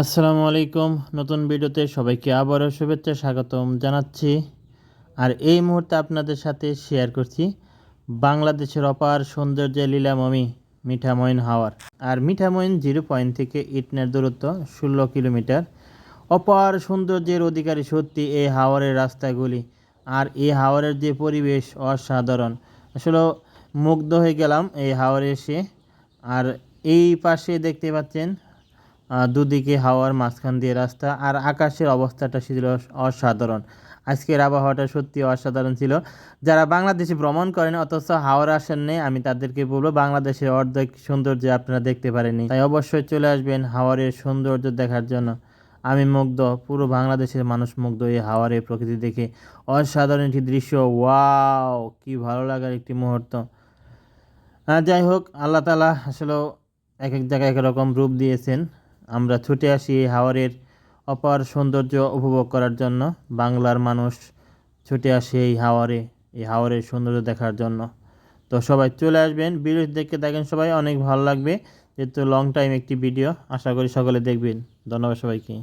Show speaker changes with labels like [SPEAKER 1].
[SPEAKER 1] আসসালামু আলাইকুম। নতুন ভিডিওতে সবাইকে আবারও শুভেচ্ছা, স্বাগতম জানাচ্ছি। আর এই মুহূর্তে আপনাদের সাথে শেয়ার করছি বাংলাদেশের অপার সৌন্দর্য লীলামমি মিঠামইন হাওয়ার। আর মিঠামইন জিরো পয়েন্ট থেকে ইটনের দূরত্ব ষোলো কিলোমিটার। অপার সৌন্দর্যের অধিকারী সত্যি এই হাওয়ারের রাস্তাগুলি। আর এই হাওয়ারের যে পরিবেশ অসাধারণ। আসলে মুগ্ধ হয়ে গেলাম এই হাওয়ারে এসে। আর এই পাশে দেখতে পাচ্ছেন দুদিকে হাওয়ার মাঝখান দিয়ে রাস্তা আর আকাশের অবস্থাটা ছিল অসাধারণ। আজকের আবহাওয়াটা সত্যি অসাধারণ ছিল। যারা বাংলাদেশে ভ্রমণ করেন, অথচ হাওড় আসেন নেই আমি তাদেরকে বলব বাংলাদেশের অর্ধেক সৌন্দর্য আপনারা দেখতে পারেননি। তাই অবশ্যই চলে আসবেন হাওয়ারের সৌন্দর্য দেখার জন্য। আমি মুগ্ধ, পুরো বাংলাদেশের মানুষ মুগ্ধ এই হাওয়ারের প্রকৃতি দেখে। অসাধারণ একটি দৃশ্য, ওয়াও, কি ভালো লাগার একটি মুহূর্ত। যাই হোক, আল্লাহ তালা আসলে এক এক জায়গায় এক রকম রূপ দিয়েছেন। আমরা ছুটে আসি এই হাওরের অপার সৌন্দর্য উপভোগ করার জন্য। বাংলার মানুষ ছুটে আসে এই হাওয়ারে এই হাওরের সৌন্দর্য দেখার জন্য। তো সবাই চলে আসবেন, ভিডিও দেখে দেখেন সবাই, অনেক ভালো লাগবে। যেহেতু লং টাইম একটি ভিডিও আশা করি সকলে দেখবেন। ধন্যবাদ সবাইকে।